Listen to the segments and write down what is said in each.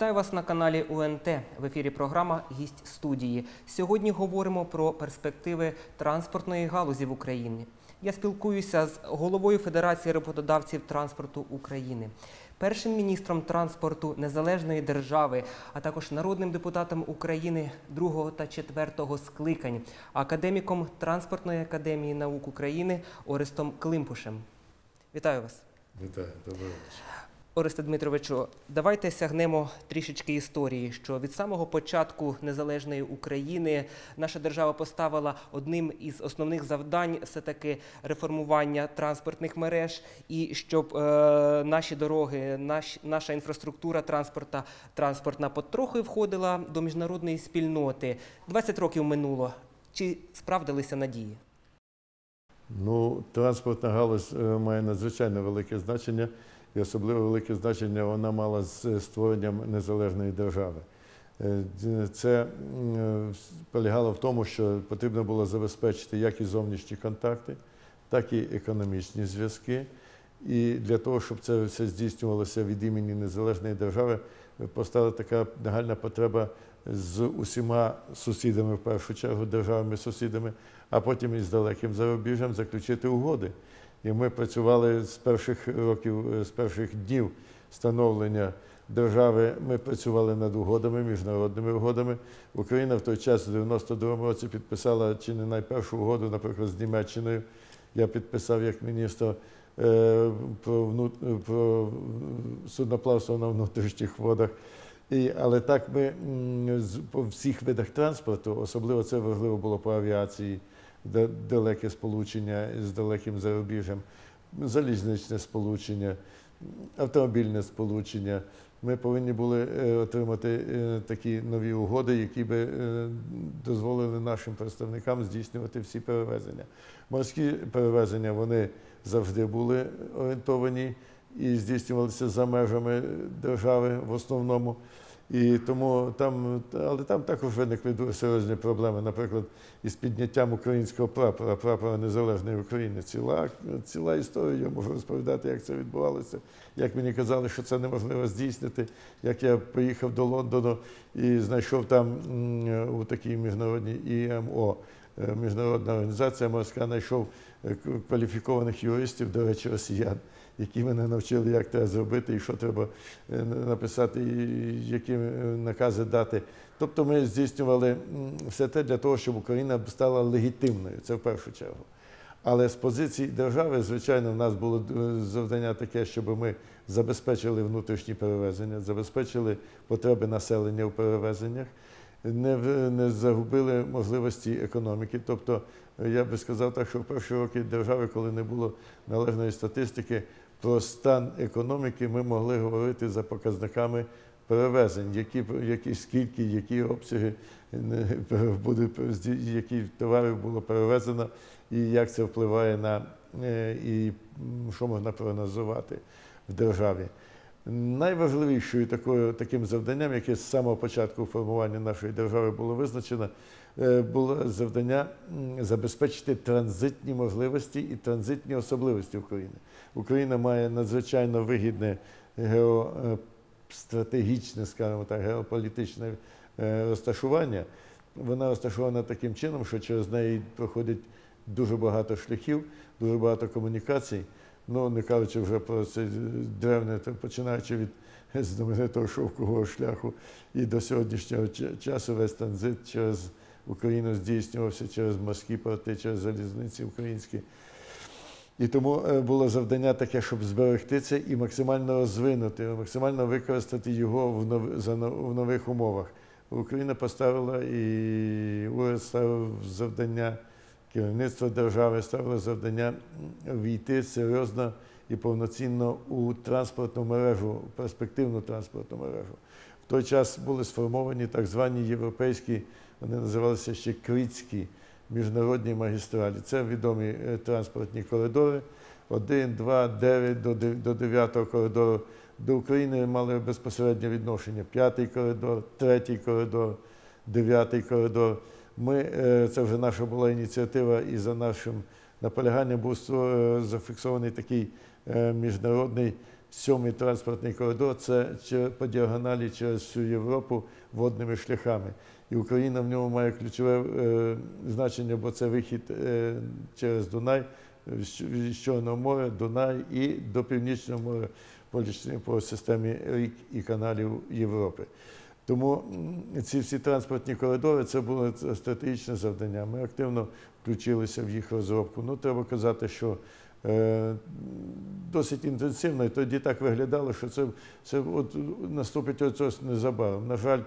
Вітаю вас на каналі УНТ. В ефірі програма Гість студії. Сьогодні говоримо про перспективи транспортної галузі в Україні. Я спілкуюся з головою Федерації роботодавців транспорту України, першим міністром транспорту незалежної держави, а також народним депутатом України другого та четвертого скликань, академіком Транспортної академії наук України Орестом Климпушем. Вітаю вас. Вітаю, доброго вечора. Оресте Дмитровичу, давайте сягнемо трішечки історії, що від самого початку незалежної України наша держава поставила одним із основних завдань все таки реформування транспортних мереж, і щоб е, наші дороги, наш, наша інфраструктура транспорта, транспортна потрохи входила до міжнародної спільноти. 20 років минуло. Чи справдилися надії? Ну, транспортна галузь е, має надзвичайно велике значення, і особливо велике значення вона мала з створенням незалежної держави. Е, Це полягало в тому, що потрібно було забезпечити як і зовнішні контакти, так і економічні зв'язки. І для того, щоб це все здійснювалося від імені незалежної держави, постала така нагальна потреба з усіма сусідами, в першу чергу, державами-сусідами, а потім із далеким зарубіжжям заключити угоди. І ми працювали з перших років, е, з перших днів становлення держави. Ми працювали над угодами, міжнародними угодами. Україна в той час, в 92-му році, підписала чи не найпершу угоду, наприклад, з Німеччиною. Я підписав як міністр е, про, вну, про судноплавство на внутрішніх водах. І, але так ми по всіх видах транспорту, особливо це важливо було по авіації, далеке сполучення з далеким зарубіжжям, залізничне сполучення, автомобільне сполучення. Ми повинні були е, отримати е, такі нові угоди, які би е, дозволили нашим представникам здійснювати всі перевезення. Морські перевезення вони завжди були орієнтовані і здійснювалися за межами держави в основному. І тому там, але там також виникли дуже серйозні проблеми, наприклад, із підняттям українського прапора, прапора Незалежної України. Ціла, ціла історія, я можу розповідати, як це відбувалося, як мені казали, що це неможливо здійснити, як я поїхав до Лондону і знайшов там у такій міжнародній ІМО, е, міжнародна організація морська, знайшов е, кваліфікованих юристів, до речі, росіян які мене навчили, як треба зробити, і що треба е, написати, і які е, накази дати. Тобто ми здійснювали все те для того, щоб Україна стала легітимною. Це в першу чергу. Але з позиції держави, звичайно, в нас було е, завдання таке, щоб ми забезпечили внутрішні перевезення, забезпечили потреби населення в перевезеннях, не, не загубили можливості економіки. Тобто, я би сказав так, що в перші роки держави, коли не було належної статистики, про стан економіки ми могли говорити за показниками перевезень, які, які скільки, які обсяги не, буде, які товарів було перевезено, і як це впливає на е, і що можна прогнозувати в державі. Найважливішою такою, таким завданням, яке з самого початку формування нашої держави було визначено, е, було завдання забезпечити транзитні можливості і транзитні особливості України. Україна має надзвичайно вигідне геостратегічне, скажімо так, геополітичне е, розташування. Вона розташована таким чином, що через неї проходить дуже багато шляхів, дуже багато комунікацій. Ну, не кажучи вже про це древне, починаючи від знаменитого шовкового шляху і до сьогоднішнього часу весь транзит через Україну здійснювався через морські порти, через залізниці українські. І тому е, було завдання таке, щоб зберегти це і максимально розвинути, максимально використати його в, в нових умовах. Україна поставила і уряд ставив завдання, керівництво держави ставило завдання війти серйозно і повноцінно у транспортну мережу, перспективну транспортну мережу. В той час були сформовані так звані європейські, вони називалися ще критські міжнародні магістралі. Це відомі е, транспортні коридори. 1, 2, 9 до дев- до 9 коридору. До України мали безпосереднє відношення. П'ятий коридор, третій коридор, дев'ятий коридор. Ми, е, це вже наша була ініціатива, і за нашим наполяганням був е, зафіксований такий міжнародний сьомий транспортний коридор це по діагоналі через всю Європу водними шляхами. І Україна в ньому має ключове е, значення, бо це вихід е, через Дунай, з Чорного моря, Дунай і до Північного моря по, системі рік і каналів Європи. Тому ці всі транспортні коридори це було стратегічне завдання. Ми активно включилися в їх розробку. Ну, треба казати, що е, досить інтенсивно, і тоді так виглядало, що це, це от наступить оцось незабаром. На жаль,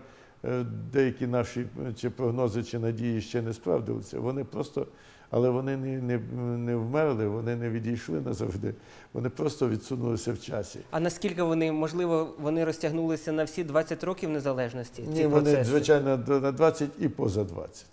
деякі наші е, чи прогнози, чи надії ще не справдилися. Вони просто, але вони не, не, не вмерли, вони не відійшли назавжди. Вони просто відсунулися в часі. А наскільки вони, можливо, вони розтягнулися на всі 20 років незалежності? ці Ні, вони, процеси? звичайно, на 20 і поза 20.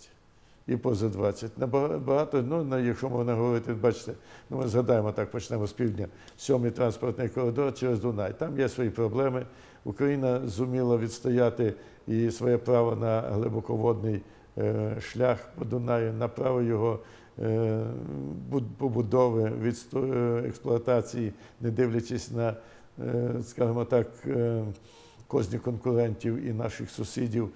І поза 20. Набага- Багато, ну, на- якщо можна говорити, бачите, ну, ми згадаємо так, почнемо з півдня. Сьомий транспортний коридор через Дунай. Там є свої проблеми. Україна зуміла відстояти і своє право на глибоководний е, шлях по Дунаю, на право його е, побудови, відсто- е, експлуатації, не дивлячись на, скажімо так, козні конкурентів і наших сусідів.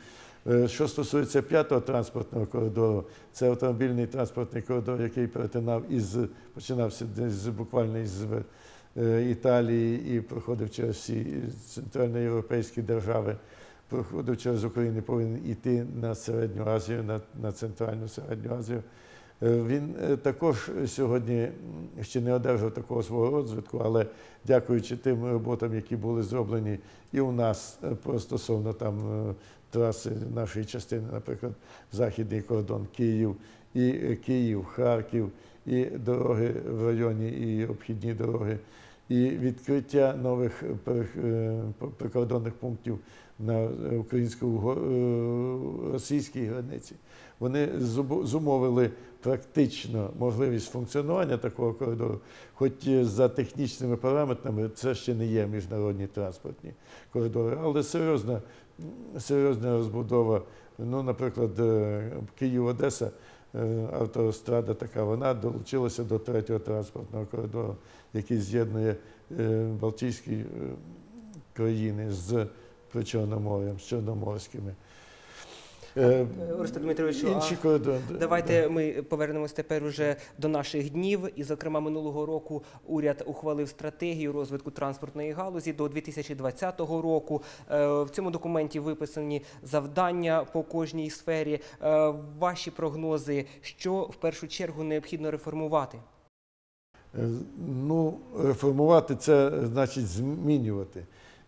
Що стосується п'ятого транспортного коридору, це автомобільний транспортний коридор, який перетинав із починався десь буквально із Італії і проходив через всі центральноєвропейські держави, проходив через Україну, повинен йти на Середню Азію, на, на Центральну Середню Азію. Е, Він е, також сьогодні ще не одержав такого свого розвитку, але дякуючи тим роботам, які були зроблені і у нас е, стосовно там е, траси нашої частини, наприклад, західний кордон Київ, і е, Київ, Харків, і дороги в районі, і обхідні дороги, і відкриття нових перех- е, прикордонних пунктів на е, українсько-російській границі. Вони зумовили практично можливість функціонування такого коридору, хоч за технічними параметрами це ще не є міжнародні транспортні коридори, але серйозна, серйозна розбудова. Ну, наприклад, е, Київ-Одеса, е, автострада така, вона долучилася до третього транспортного коридору, який з'єднує е, Балтійські е, країни з Причорномор'ям, з Чорноморськими. Е, Оресте Дмитровичу, Інші а давайте ми повернемось тепер уже до наших днів. І, зокрема, минулого року уряд ухвалив стратегію розвитку транспортної галузі до 2020 року. Е, В цьому документі виписані завдання по кожній сфері. Е, Ваші прогнози, що в першу чергу необхідно реформувати? Е, Ну, реформувати це значить змінювати.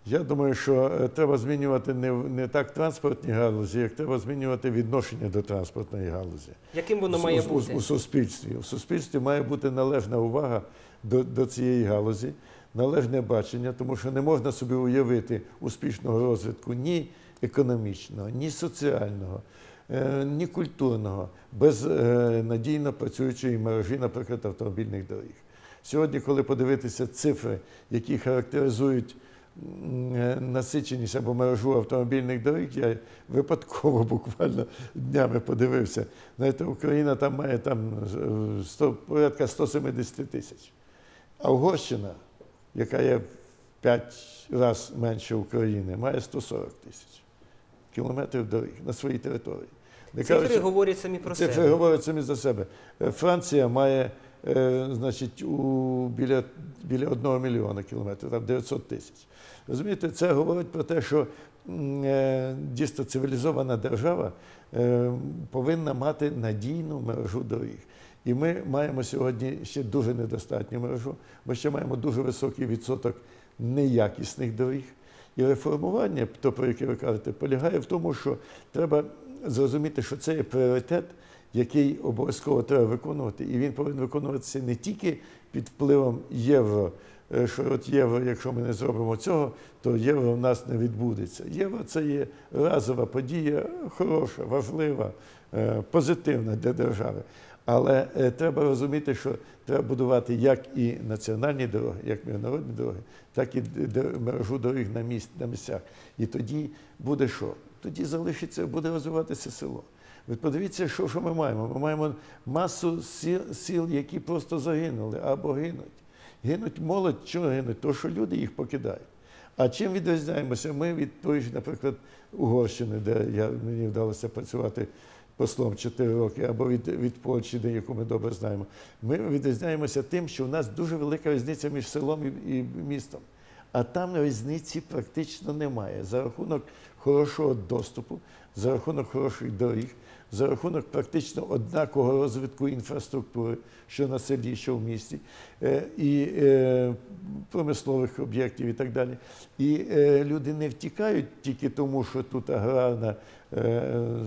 Я думаю, що е, треба змінювати не, не так транспортні галузі, як треба змінювати відношення до транспортної галузі. Яким воно У- має у, бути? У, суспільстві. У суспільстві має бути належна увага до, до цієї галузі, належне бачення, тому що не можна собі уявити успішного розвитку ні економічного, ні соціального, е, ні культурного, без е, надійно працюючої мережі, наприклад, автомобільних доріг. Сьогодні, коли подивитися цифри, які характеризують насиченість або мережу автомобільних доріг, я випадково буквально днями подивився. Знаєте, Україна там має там е, 100, порядка 170 тисяч. А Угорщина, яка є в 5 разів менше України, має 140 тисяч кілометрів доріг на своїй території. Не Цифри кажучи- говорять самі про Цифри себе. говорять самі за себе. Е, Франція має е, значить, у, біля, біля 1 мільйона кілометрів, там 900 тисяч. Розумієте, це говорить про те, що е, дійсно цивілізована держава е, повинна мати надійну мережу доріг. І ми маємо сьогодні ще дуже недостатню мережу. Ми ще маємо дуже високий відсоток неякісних доріг. І реформування, то про яке ви кажете, полягає в тому, що треба зрозуміти, що це є пріоритет, який обов'язково треба виконувати, і він повинен виконуватися не тільки під впливом євро. е, Що от євро, якщо ми не зробимо цього, то євро в нас не відбудеться. Євро це є разова подія, хороша, важлива, е, позитивна для держави. Але е, треба розуміти, що треба будувати як і національні дороги, як міжнародні дороги, так і мережу доріг на місцях. І тоді буде що? Тоді залишиться, буде розвиватися село. Ви подивіться, що, що ми маємо. Ми маємо масу сіл, сіл, які просто загинули або гинуть. Гинуть молодь, чого гинуть? Тому що люди їх покидають. А чим відрізняємося ми від тої ж, наприклад, Угорщини, де я, мені вдалося працювати послом 4 роки, або від, від Польщі, де яку ми добре знаємо. Ми відрізняємося тим, що у нас дуже велика різниця між селом і, і містом. А там різниці практично немає. За рахунок хорошого доступу, за рахунок хороших доріг, за рахунок практично однакового розвитку інфраструктури, що на селі, що в місті, е, і е, промислових об'єктів і так далі. І е, люди не втікають тільки тому, що тут аграрна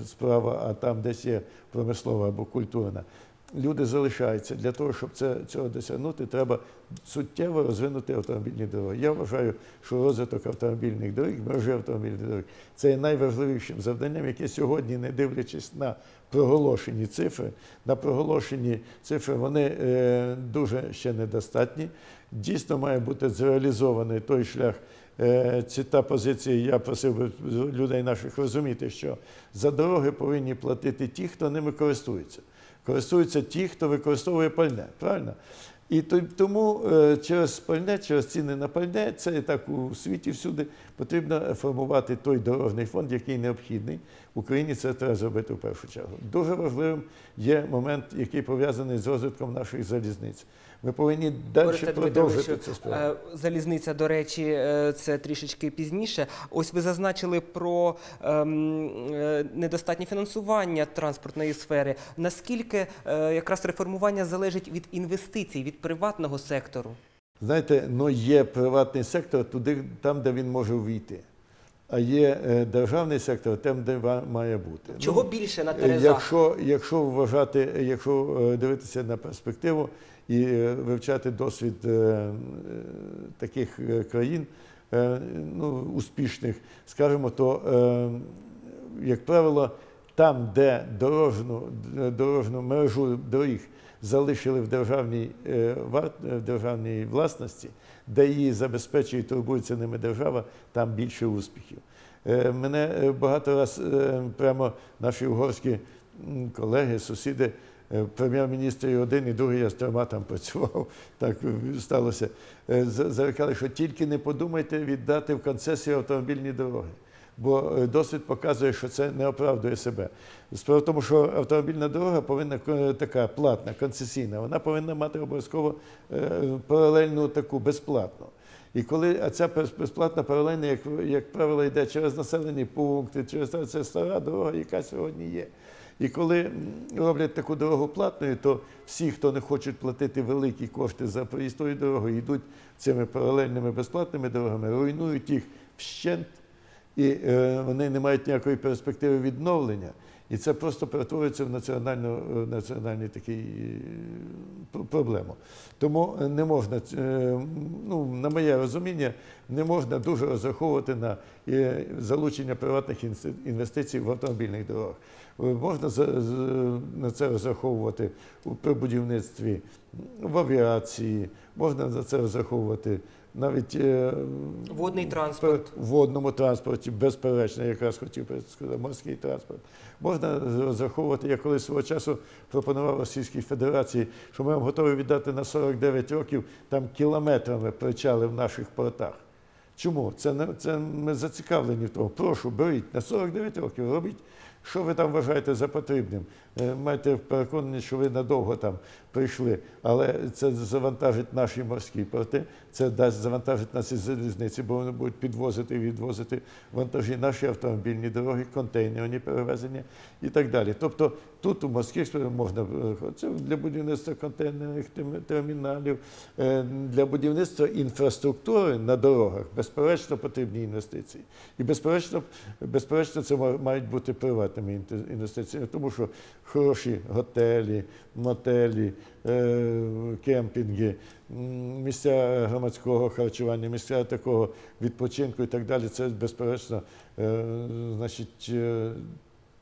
справа, а там десь є промислова або культурна. Люди залишаються для того, щоб це, цього досягнути, треба суттєво розвинути автомобільні дороги. Я вважаю, що розвиток автомобільних доріг, мережі автомобільних доріг це є найважливішим завданням, яке сьогодні, не дивлячись на проголошені цифри, на проголошені цифри, вони е, дуже ще недостатні. Дійсно має бути зреалізований той шлях. Е, Це та позиція, я просив би людей наших розуміти, що за дороги повинні платити ті, хто ними користується користуються ті, хто використовує пальне. Правильно? І тому е, через пальне, через ціни на пальне, це і так у світі всюди потрібно формувати той дорожній фонд, який необхідний. В Україні це треба зробити в першу чергу. Дуже важливим є момент, який пов'язаний з розвитком наших залізниць. Ми повинні далі продовжити цю справу. е, Залізниця, до речі, е, це трішечки пізніше. Ось ви зазначили про ем, е, недостатнє фінансування транспортної сфери. Наскільки якраз реформування залежить від інвестицій, від приватного сектору? Знаєте, ну є приватний сектор туди, там, де він може війти. А є е, державний сектор там, де має бути. Чого Ну, більше на Е, Терезах? Якщо, якщо вважати, якщо е, дивитися на перспективу і вивчати досвід таких країн, ну, успішних, скажімо, то, як правило, там, де дорожну, дорожну мережу доріг залишили в державній, е, е, в державній власності, де її забезпечує і турбується ними держава, там більше успіхів. Е, Мене багато раз прямо наші угорські колеги, сусіди, прем'єр-міністр і один, і другий я з трьома там працював, так сталося. Зарекали, що тільки не подумайте віддати в концесію автомобільні дороги. Бо е, досвід показує, що це не оправдує себе. Справа в тому, що автомобільна дорога повинна е, така платна, концесійна, вона повинна мати обов'язково е, паралельну таку безплатну. І коли а ця безплатна паралельна, як, як правило, йде через населені пункти, через це стара дорога, яка сьогодні є. І коли роблять таку дорогу платною, то всі, хто не хочуть платити великі кошти за проїзд тої дороги, йдуть цими паралельними безплатними дорогами, руйнують їх вщент, і е, вони не мають ніякої перспективи відновлення. І це просто перетворюється в національну, е, національний такий е, пр- проблему. Тому не можна, ну, на моє розуміння, не можна дуже розраховувати на залучення приватних інвестицій в автомобільних дорогах. Можна на це розраховувати при будівництві, в авіації, можна на це розраховувати навіть е, Водний транспорт. в водному транспорті, безперечно, якраз хотів сказати, морський транспорт. Можна розраховувати, я колись свого часу пропонував Російській Федерації, що ми вам готові віддати на 49 років там кілометрами причали в наших портах. Чому? Це, не, це ми зацікавлені в тому. Прошу, беріть на 49 років, робіть, що ви там вважаєте за потрібним. Е, Майте переконані, що ви надовго там прийшли, але це завантажить наші морські порти, це дасть завантажить наші залізниці, бо вони будуть підвозити і відвозити вантажі, наші автомобільні дороги, контейнерні перевезення і так далі. Тобто тут у морських можна е, це для будівництва контейнерних терміналів, е, для будівництва інфраструктури на дорогах безперечно потрібні інвестиції. І безперечно, безперечно, це мають бути приватними інвестиціями, тому що хороші готелі, мотелі, е, кемпінги, місця громадського харчування, місця такого відпочинку і так далі. Це безперечно, е, значить, е,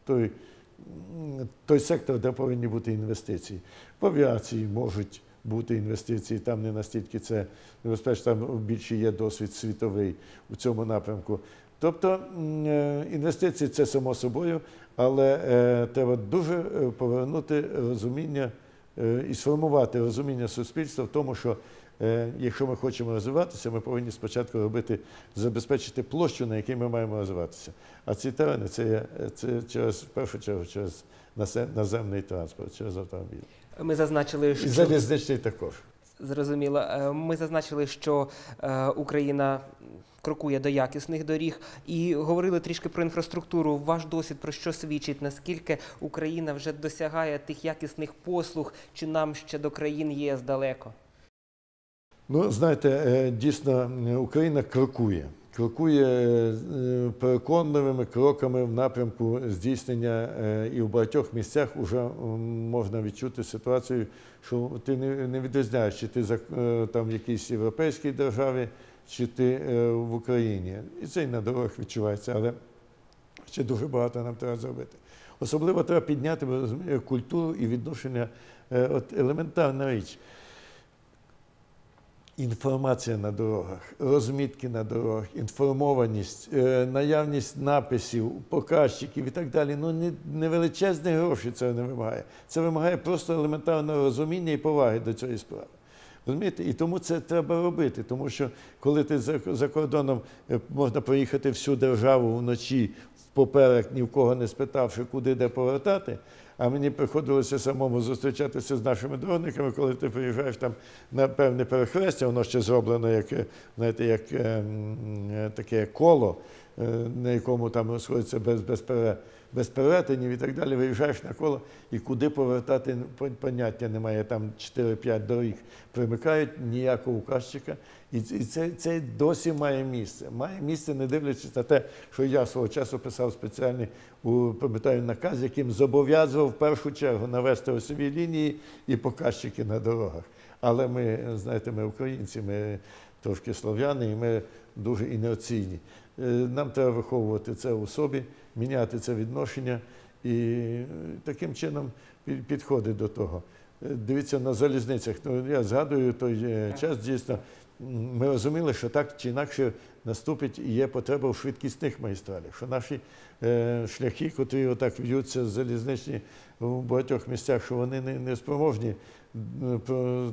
той, той сектор, де повинні бути інвестиції. В авіації можуть бути інвестиції, там не настільки це небезпечно, там більше є досвід світовий у цьому напрямку. Тобто е, інвестиції це само собою, але е, треба дуже е, повернути розуміння е, і сформувати розуміння суспільства в тому, що е, якщо ми хочемо розвиватися, ми повинні спочатку робити, забезпечити площу, на якій ми маємо розвиватися. А ці терени це, є- це через в першу чергу через наземний транспорт, через автомобіль. Ми зазначили, що І залізничний також. Зрозуміло. Ми зазначили, що Україна крокує до якісних доріг і говорили трішки про інфраструктуру. Ваш досвід про що свідчить? Наскільки Україна вже досягає тих якісних послуг, чи нам ще до країн ЄС далеко? Ну, знаєте, е, дійсно Україна крокує. Крокує е, переконливими кроками в напрямку здійснення е, і в багатьох місцях вже можна відчути ситуацію, що ти не відрізняєш, чи ти там в якійсь європейській державі, чи ти е, в Україні. І це і на дорогах відчувається, але ще дуже багато нам треба зробити. Особливо треба підняти ви розумієте, культуру і відношення. Е, От елементарна річ. Інформація на дорогах, розмітки на дорогах, інформованість, е, наявність написів, показчиків і так далі. Ну, не, не величезні гроші це не вимагає. Це вимагає просто елементарного розуміння і поваги до цієї справи. Розумієте? І тому це треба робити, тому що коли ти за, кордоном е, можна проїхати всю державу вночі поперек, ні в кого не спитавши, куди де повертати. А мені приходилося самому зустрічатися з нашими дорожниками, коли ти приїжджаєш там на певне перехрестя, воно ще зроблено як, е, знаєте, як е, таке коло, на якому там розходиться без, без, пере, без перетинів і так далі. Виїжджаєш на коло, і куди повертати поняття немає. Там 4-5 доріг примикають, ніякого указчика. І це, це досі має місце. Має місце, не дивлячись на те, що я свого часу писав спеціальний у пам'ятаю наказ, яким зобов'язував в першу чергу навести осьові лінії і показчики на дорогах. Але ми, знаєте, ми українці, ми трошки слов'яни, і ми дуже інерційні. Е, Нам треба виховувати це у собі, міняти це відношення і е, таким чином пі- підходить до того. Е, Дивіться на залізницях. Ну, я згадую той час, дійсно, ми розуміли, що так чи інакше наступить і є потреба в швидкісних магістралях, що наші е, шляхи, котрі отак в'ються залізничні в багатьох місцях, що вони не, не спроможні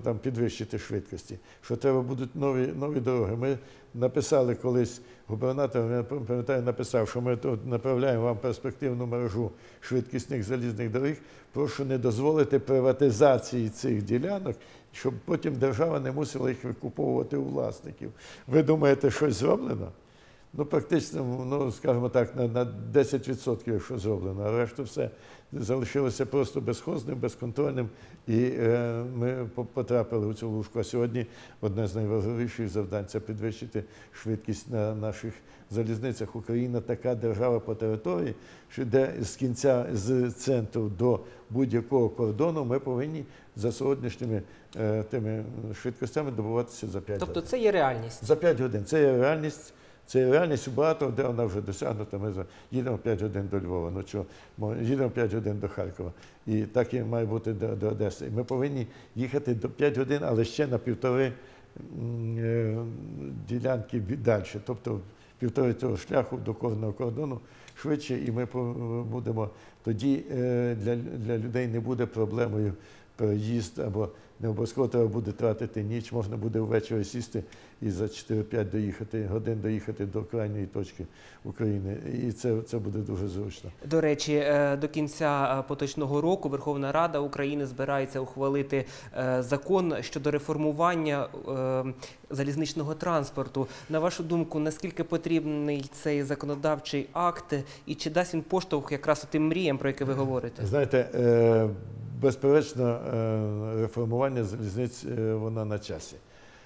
там, підвищити швидкості, що треба будуть нові, нові дороги. Ми написали колись, губернатор, я пам'ятаю, написав, що ми тут направляємо вам перспективну мережу швидкісних залізних доріг. Прошу не дозволити приватизації цих ділянок, щоб потім держава не мусила їх викуповувати у власників. Ви думаєте, щось зроблено? Ну, практично, ну, скажімо так, на, на 10%, якщо зроблено, а решту все залишилося просто безхозним, безконтрольним, і е, ми по- потрапили у цю лужку. А сьогодні одне з найважливіших завдань це підвищити швидкість на наших залізницях. Україна така держава по території, що де з кінця з центру до будь-якого кордону ми повинні за сьогоднішніми е, тими швидкостями добуватися за 5 Тобто годин. це є реальність. За 5 годин. Це є реальність. Це реальність багато, де вона вже досягнута. Ми їдемо 5 годин до Львова, ну чого, мо- їдемо 5 годин до Харкова. І так і має бути до, до Одеси. Ми повинні їхати до 5 годин, але ще на півтори е, ділянки далі. Тобто півтори цього шляху до кожного кордону швидше, і ми будемо тоді е, для, для людей не буде проблемою переїзд або не обов'язково треба буде тратити ніч, можна буде ввечері сісти і за 4-5 доїхати, годин доїхати до крайньої точки України. І це, це буде дуже зручно. До речі, е, до кінця е, поточного року Верховна Рада України збирається ухвалити е, закон щодо реформування залізничного транспорту. На вашу думку, наскільки потрібний цей законодавчий акт, і чи дасть він поштовх якраз тим мріям, про які ви говорите? Знаєте, е, безперечно, е, реформування залізниць е, вона на часі.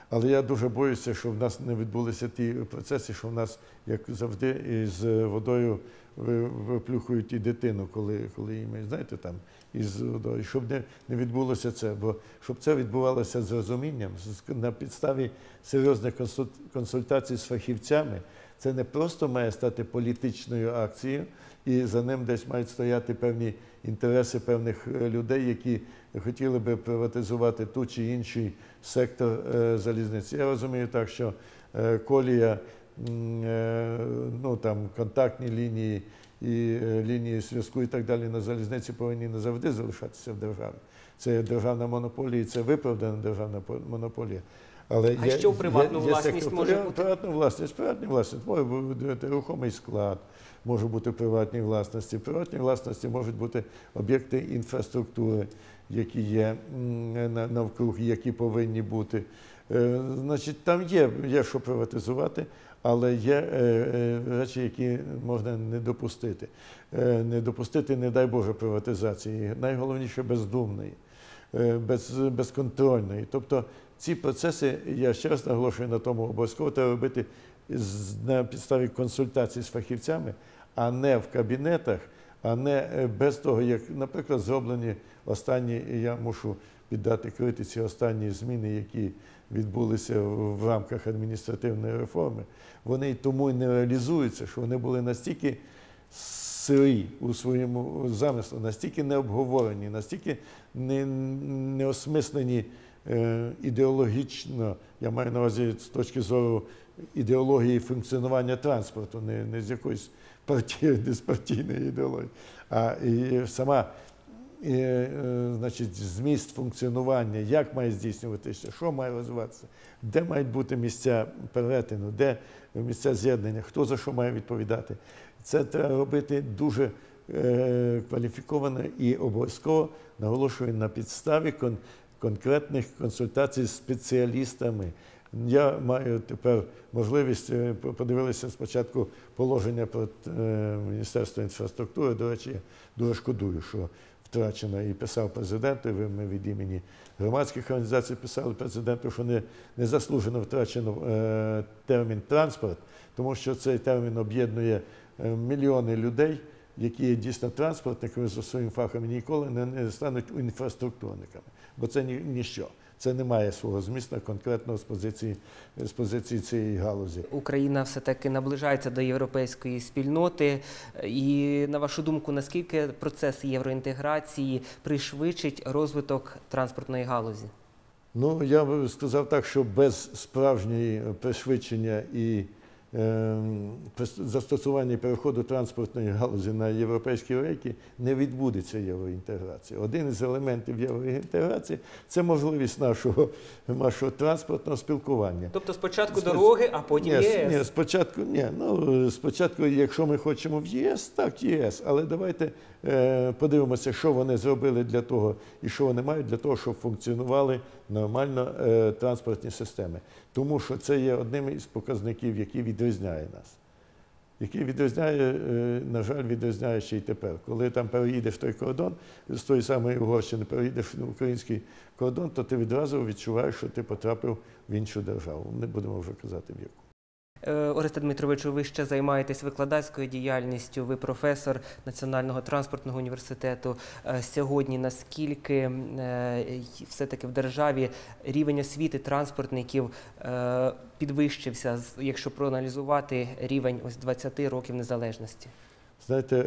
Але я дуже боюся, що в нас не відбулися ті процеси, що в нас, як завжди, із водою виплюхують і дитину, коли, коли її, знаєте, там із водою. Щоб не, не відбулося це, бо щоб це відбувалося з розумінням, на підставі серйозних консультацій з фахівцями, це не просто має стати політичною акцією, і за ним десь мають стояти певні інтереси певних е, людей, які хотіли би приватизувати ту чи інший сектор е, залізниці. Я розумію так, що е, колія, ну там контактні лінії і лінії зв'язку і так далі на залізниці повинні назавжди залишатися в державі. Це державна монополія, і це виправдана державна по- монополія. Але А що в приватну власність сектор- може бути? Приватну власність, приватна власність може бути рухомий склад, може бути приватній власності. В приватній власності можуть бути об'єкти інфраструктури, які є навкруг, які повинні бути. Е, Значить, там є, є що приватизувати, але є е, е, речі, які можна не допустити. Не допустити, не дай Боже, приватизації. Найголовніше бездумної, без, безконтрольної. Тобто ці процеси, я ще раз наголошую на тому, обов'язково треба робити з- на підставі консультацій з фахівцями, а не в кабінетах, а не е, без того, як, наприклад, зроблені останні, я мушу піддати критиці останні зміни, які відбулися в рамках адміністративної реформи. Вони й тому і не реалізуються, що вони були настільки сирі у своєму замислу, настільки не обговорені, настільки не, не е, ідеологічно, я маю на увазі з точки зору ідеології функціонування транспорту, не, не з якоїсь партії, не партійної ідеології, а і сама і, е, значить, зміст функціонування, як має здійснюватися, що має розвиватися, де мають бути місця перетину, де місця з'єднання, хто за що має відповідати. Це треба робити дуже кваліфіковано і обов'язково наголошую на підставі кон- конкретних консультацій з спеціалістами. Я маю тепер можливість е, подивилися спочатку положення про е, Міністерство інфраструктури. До речі, я дуже шкодую, що втрачено і писав президенту. ви ми від імені громадських організацій писали президенту, що не, незаслужено втрачено е, термін транспорт, тому що цей термін об'єднує е, мільйони людей, які є дійсно транспортниками за своїм фахом ніколи не, не стануть інфраструктурниками, бо це ні, ніщо. Це не має свого змісту конкретного з позиції, з позиції цієї галузі. Україна все-таки наближається до європейської спільноти. І на вашу думку, наскільки процес євроінтеграції пришвидшить розвиток транспортної галузі? Ну, я би сказав так, що без справжньої пришвидшення і застосування переходу транспортної галузі на європейські рейки не відбудеться євроінтеграція. Один із елементів євроінтеграції це можливість нашого, нашого транспортного спілкування. Тобто спочатку дороги, а потім ні, ЄС. Ні, спочатку, ні, ну, спочатку, якщо ми хочемо в ЄС, так ЄС. Але давайте подивимося, що вони зробили для того і що вони мають для того, щоб функціонували нормально е, транспортні системи. Тому що це є одним із показників, який відрізняє нас. Який відрізняє, е, на жаль, відрізняє ще й тепер. Коли там переїдеш той кордон, з тої самої Угорщини переїдеш на український кордон, то ти відразу відчуваєш, що ти потрапив в іншу державу. Не будемо вже казати в яку. Е, Оресте Дмитровичу, ви ще займаєтесь викладацькою діяльністю, ви професор Національного транспортного університету. Е, Сьогодні наскільки е, все-таки в державі рівень освіти транспортників підвищився, якщо проаналізувати рівень ось 20 років незалежності? Знаєте,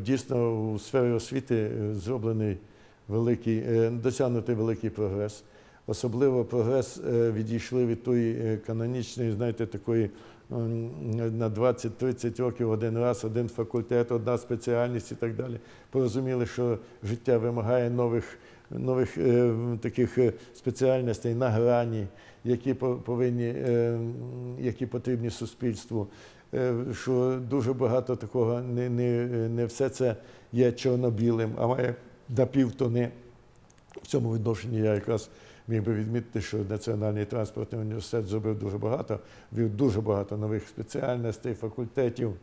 дійсно у сфері освіти зроблений великий, досягнутий великий прогрес. Особливо прогрес відійшли від тої канонічної, знаєте, такої на 20-30 років один раз, один факультет, одна спеціальність і так далі. Порозуміли, що життя вимагає нових, нових е, таких е, спеціальностей на грані, які по- повинні, е, які потрібні суспільству. Е, Що дуже багато такого не, не, не все це є чорно-білим, а має напівтони. В цьому відношенні я якраз міг би відмітити, що Національний транспортний університет зробив дуже багато, ввів дуже багато нових спеціальностей, факультетів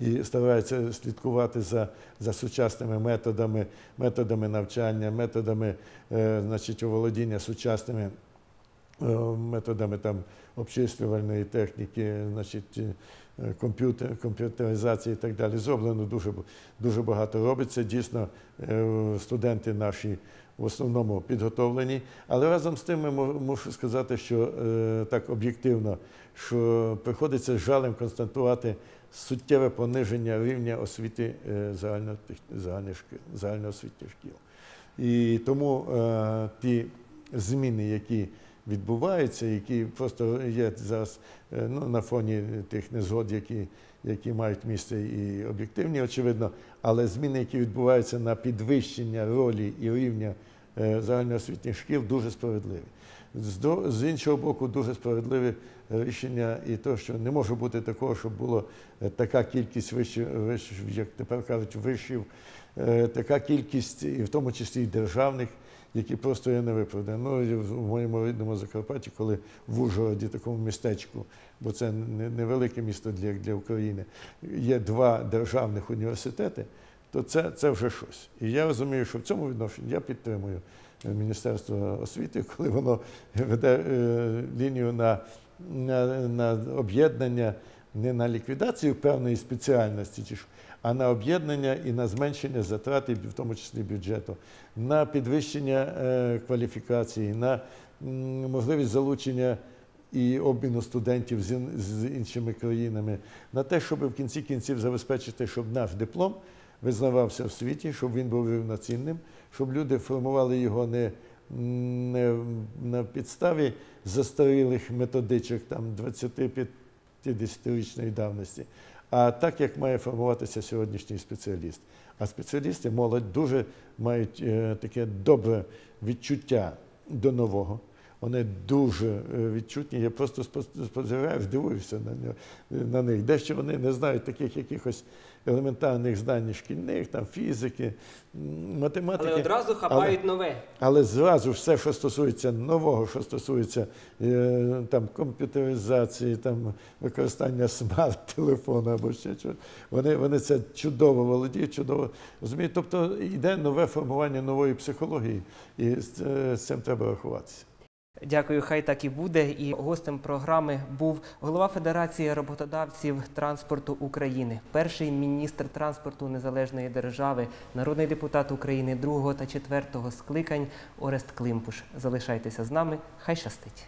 і старається слідкувати за, за сучасними методами, методами навчання, методами е, значить, оволодіння сучасними е, методами там, обчислювальної техніки, значить, е, комп'ютер, комп'ютеризації і так далі. Зроблено дуже, дуже багато робиться. Дійсно, е, студенти наші в основному підготовлені. Але разом з тим ми можу сказати, що е, так об'єктивно, що приходиться з жалем констатувати суттєве пониження рівня освіти е, загальноосвітніх шкіл. І тому е, ті зміни, які відбуваються, які просто є зараз е, ну, на фоні тих незгод, які, які мають місце і об'єктивні, очевидно, але зміни, які відбуваються на підвищення ролі і рівня е, загальноосвітніх шкіл, дуже справедливі. З, іншого боку, дуже справедливе е, рішення і те, що не може бути такого, щоб було е, така кількість вишів, як тепер кажуть, вишів, така кількість, і в тому числі і державних, які просто є невиправдані. Ну, в моєму рідному Закарпатті, коли в Ужгороді, такому містечку, бо це не- невелике місто для, для України, є два державних університети, то це, це вже щось. І я розумію, що в цьому відношенні я підтримую е, Міністерство освіти, коли воно веде е, лінію на, на, на об'єднання, не на ліквідацію певної спеціальності, чи а на об'єднання і на зменшення затрат, в тому числі бюджету, на підвищення е, кваліфікації, на можливість залучення і обміну студентів з, іншими країнами, на те, щоб в кінці кінців забезпечити, щоб наш диплом визнавався в світі, щоб він був рівноцінним, щоб люди формували його не, не на підставі застарілих методичок там 25-50-річної давності, а так, як має формуватися сьогоднішній спеціаліст. А спеціалісти, молодь, дуже мають е, таке добре відчуття до нового. Вони дуже е, відчутні. Я просто спос- спостерігаю, дивуюся на, на них. Дещо вони не знають таких якихось елементарних знань шкільних, там фізики, математики. Але одразу хапають нове. Але зразу все, що стосується нового, що стосується е, там, комп'ютеризації, там, використання смарт-телефону або ще чогось, вони, вони це чудово володіють, чудово розуміють. Тобто йде нове формування нової психології, і з, е, з цим треба рахуватися. Дякую, хай так і буде. І гостем програми був голова Федерації роботодавців транспорту України, перший міністр транспорту незалежної держави, народний депутат України другого та четвертого скликань Орест Климпуш. Залишайтеся з нами. Хай щастить.